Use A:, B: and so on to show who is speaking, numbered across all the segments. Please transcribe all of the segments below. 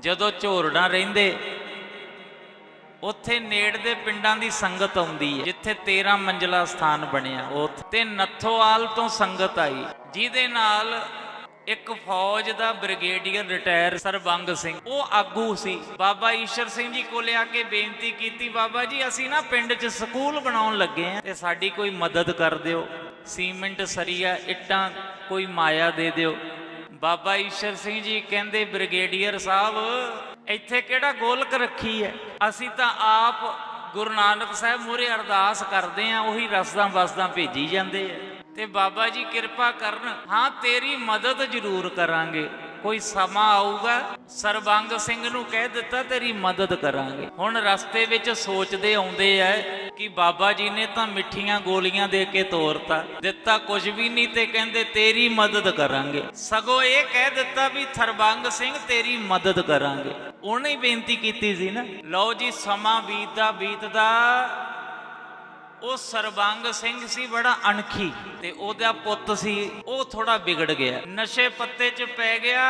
A: ਜਦੋਂ ਝੋਰਣਾ ਰਹਿੰਦੇ, ਉੱਥੇ ਨੇੜ ਦੇ ਪਿੰਡਾਂ ਦੀ ਸੰਗਤ ਆਉਂਦੀ ਹੈ, ਜਿੱਥੇ 13 ਮੰਜ਼ਲਾ ਸਥਾਨ ਬਣਿਆ। ਉੱਥੇ ਤੇ ਨੱਥੋਵਾਲ ਤੋਂ ਸੰਗਤ ਆਈ, ਜਿਹਦੇ ਨਾਲ ਇੱਕ ਫੌਜ ਦਾ ਬ੍ਰਿਗੇਡੀਅਰ ਰਿਟਾਇਰ ਸਰਬੰਗ ਸਿੰਘ, ਉਹ ਆਗੂ ਸੀ। ਬਾਬਾ ਈਸ਼ਰ ਸਿੰਘ ਜੀ ਕੋਲੇ ਆ ਕੇ ਬੇਨਤੀ ਕੀਤੀ, ਬਾਬਾ ਜੀ, ਅਸੀਂ ਨਾ ਪਿੰਡ 'ਚ ਸਕੂਲ ਬਣਾਉਣ ਲੱਗੇ ਆ, ਤੇ ਸਾਡੀ ਕੋਈ ਮਦਦ ਕਰ ਦਿਓ। ਸੀਮੈਂਟ, ਸਰੀਆ, ਇੱਟਾਂ ਕੋਈ ਮਾਇਆ ਦੇ ਦਿਓ। ਬਾਬਾ ਈਸ਼ਰ ਸਿੰਘ ਜੀ ਕਹਿੰਦੇ, ਬ੍ਰਿਗੇਡੀਅਰ ਸਾਹਿਬ, ਇੱਥੇ ਕਿਹੜਾ ਗੋਲਕ ਰੱਖੀ ਹੈ? ਅਸੀਂ ਤਾਂ ਆਪ ਗੁਰੂ ਨਾਨਕ ਸਾਹਿਬ ਮੂਹਰੇ ਅਰਦਾਸ ਕਰਦੇ ਆ ਉਹੀ ਰਸਦਾਂ ਵਸਦਾਂ ਭੇਜੀ ਜਾਂਦੇ ਆ। ਤੇ ਬਾਬਾ ਜੀ ਕਿਰਪਾ ਕਰਨ, ਹਾਂ, ਤੇਰੀ ਮਦਦ ਜ਼ਰੂਰ ਕਰਾਂਗੇ। ਕੋਈ ਸਮਾਂ ਆਊਗਾ, ਸਰਬੰਗ ਸਿੰਘ ਨੂੰ ਕਹਿ ਦਿੱਤਾ, ਤੇਰੀ ਮਦਦ ਕਰਾਂਗੇ। ਹੁਣ ਰਸਤੇ ਵਿੱਚ ਸੋਚਦੇ ਆਉਂਦੇ ਐ ਕਿ ਬਾਬਾ ਜੀ ਨੇ ਤਾਂ ਮਿੱਠੀਆਂ ਗੋਲੀਆਂ ਦੇ ਕੇ ਤੋਰਤਾ। ਦਿੱਤਾ ਕੁਝ ਵੀ ਨਹੀਂ ਤੇ ਕਹਿੰਦੇ, ਤੇਰੀ ਮਦਦ ਕਰਾਂਗੇ। ਸਗੋਂ ਇਹ ਕਹਿ ਦਿੱਤਾ ਵੀ, ਸਰਬੰਗ ਸਿੰਘ, ਤੇਰੀ ਮਦਦ ਕਰਾਂਗੇ। ਉਹਨੇ ਬੇਨਤੀ ਕੀਤੀ ਸੀ ਨਾ। ਲਓ ਜੀ, ਸਮਾਂ ਬੀਤਦਾ ਬੀਤਦਾ ਉਹ ਸਰਬੰਗ ਸਿੰਘ ਸੀ, ਬੜਾ ਅਣਖੀ ਤੇ ਉਹਦਾ ਪੁੱਤ ਸੀ, ਉਹ ਥੋੜਾ ਵਿਗੜ ਗਿਆ। ਨਸ਼ੇ ਪੱਤੇ 'ਚ ਪੈ ਗਿਆ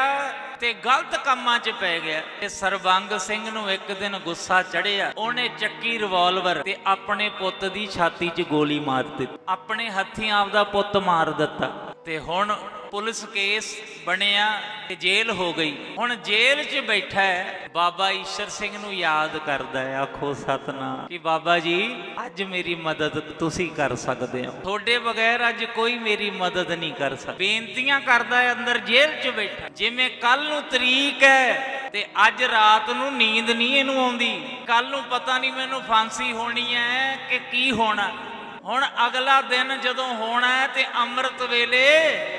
A: ਤੇ ਗਲਤ ਕੰਮਾਂ 'ਚ ਪੈ ਗਿਆ ਤੇ ਸਰਬੰਗ ਸਿੰਘ ਨੂੰ ਇੱਕ ਦਿਨ ਗੁੱਸਾ ਚੜਿਆ ਉਹਨੇ ਚੱਕੀ ਰਿਵਾਲਵਰ ਤੇ ਆਪਣੇ ਪੁੱਤ ਦੀ ਛਾਤੀ 'ਚ ਗੋਲੀ ਮਾਰ ਦਿੱਤੀ। ਆਪਣੇ ਹੱਥੀਂ ਆਪਦਾ ਪੁੱਤ ਮਾਰ ਦਿੱਤਾ ਤੇ ਹੁਣ ਪੁਲਿਸ ਕੇਸ ਬਣਿਆ ਤੇ ਜੇਲ੍ਹ ਹੋ ਗਈ। ਹੁਣ ਜੇਲ੍ਹ 'ਚ ਬੈਠਾ ਹੈ, ਬਾਬਾ ਈਸ਼ਰ ਸਿੰਘ ਨੂੰ ਯਾਦ ਕਰਦਾ ਹੈ, ਆਖੋ ਸਤਨਾਮ, ਕਿ ਬਾਬਾ ਜੀ, ਅੱਜ ਮੇਰੀ ਮਦਦ ਤੁਸੀਂ ਕਰ ਸਕਦੇ ਹੋ। ਤੁਹਾਡੇ ਬਗੈਰ ਅੱਜ ਕੋਈ ਮੇਰੀ ਮਦਦ ਨਹੀਂ ਕਰ ਸਕਦਾ। ਬੇਨਤੀਆਂ ਕਰਦਾ ਹੈ, ਅੰਦਰ ਜੇਲ੍ਹ 'ਚ ਬੈਠਾ। ਜਿਵੇਂ ਕੱਲ ਨੂੰ ਤਰੀਕ ਹੈ ਤੇ ਅੱਜ ਰਾਤ ਨੂੰ ਨੀਂਦ ਨਹੀਂ ਇਹਨੂੰ ਆਉਂਦੀ। ਕੱਲ ਨੂੰ ਪਤਾ ਨਹੀਂ ਮੈਨੂੰ ਫਾਂਸੀ ਹੋਣੀ ਹੈ ਕਿ ਕੀ ਹੋਣਾ। ਹੁਣ ਅਗਲਾ ਦਿਨ ਜਦੋਂ ਹੋਣਾ ਤੇ ਅੰਮ੍ਰਿਤ ਵੇਲੇ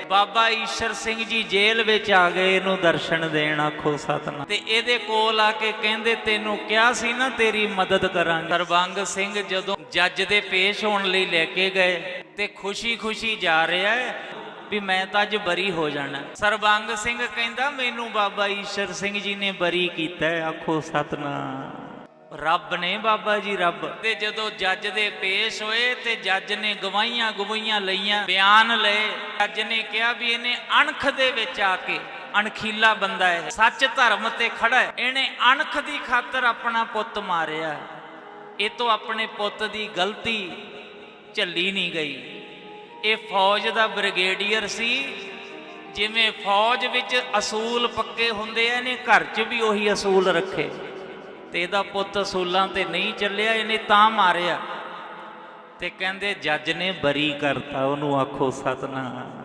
A: ਬਾਬਾ ਈਸ਼ਰ ਸਿੰਘ ਜੀ ਜੇਲ੍ਹ ਵਿੱਚ ਆ ਗਏ, ਇਹਨੂੰ ਦਰਸ਼ਨ ਦੇਣ ਆਖੋ ਸਤਨਾਮ। ਤੇ ਇਹਦੇ ਕੋਲ ਆ ਕੇ ਕਹਿੰਦੇ, ਤੈਨੂੰ ਕਿਹਾ ਸੀ ਨਾ ਤੇਰੀ ਮਦਦ ਕਰਾਂਗੇ। ਸਰਬੰਗ ਸਿੰਘ ਜਦੋਂ ਜੱਜ ਦੇ ਪੇਸ਼ ਹੋਣ ਲਈ ਲੈ ਕੇ ਗਏ ਤੇ ਖੁਸ਼ੀ-ਖੁਸ਼ੀ ਜਾ ਰਿਹਾ ਹੈ ਵੀ ਮੈਂ ਤਾਂ ਅੱਜ ਬਰੀ ਹੋ ਜਾਣਾ। ਸਰਬੰਗ ਸਿੰਘ ਕਹਿੰਦਾ, ਮੈਨੂੰ ਬਾਬਾ ਈਸ਼ਰ ਸਿੰਘ ਜੀ ਨੇ ਬਰੀ ਕੀਤਾ ਆਖੋ ਸਤਨਾਮ। ਰੱਬ ਨੇ ਬਾਬਾ ਜੀ ਰੱਬ। ਤੇ ਜਦੋਂ ਜੱਜ ਦੇ ਪੇਸ਼ ਹੋਏ ਤੇ ਜੱਜ ਨੇ ਗਵਾਹੀਆਂ ਗਵਾਹੀਆਂ ਲਈਆਂ, ਬਿਆਨ ਲਏ, ਜੱਜ ਨੇ ਕਿਹਾ ਵੀ ਇਹਨੇ ਅਣਖ ਦੇ ਵਿੱਚ ਆ ਕੇ ਅਣਖੀਲਾ ਬੰਦਾ ਹੈ ਸੱਚ ਧਰਮ ਤੇ ਖੜਾ ਹੈ। ਇਹਨੇ ਅਣਖ ਦੀ ਖਾਤਰ ਆਪਣਾ ਪੁੱਤ ਮਾਰਿਆ ਇਹ ਤੋਂ ਆਪਣੇ ਪੁੱਤ ਦੀ ਗਲਤੀ ਝੱਲੀ ਨਹੀਂ ਗਈ। ਇਹ ਫੌਜ ਦਾ ਬ੍ਰਿਗੇਡੀਅਰ ਸੀ। ਜਿਵੇਂ ਫੌਜ ਵਿੱਚ ਅਸੂਲ ਪੱਕੇ ਹੁੰਦੇ ਆ, ਇਹਨੇ ਘਰ 'ਚ ਵੀ ਉਹੀ ਅਸੂਲ ਰੱਖੇ। ਤੇ ਇਹਦਾ ਪੁੱਤ ਅਸੂਲਾਂ ਤੇ ਨਹੀਂ ਚੱਲਿਆ, ਇਹਨੇ ਤਾਂ ਮਾਰਿਆ। ਤੇ ਕਹਿੰਦੇ, ਜੱਜ ਨੇ ਬਰੀ ਕਰਤਾ, ਉਹਨੂੰ ਆਖੋ ਸਤਨਾਮ।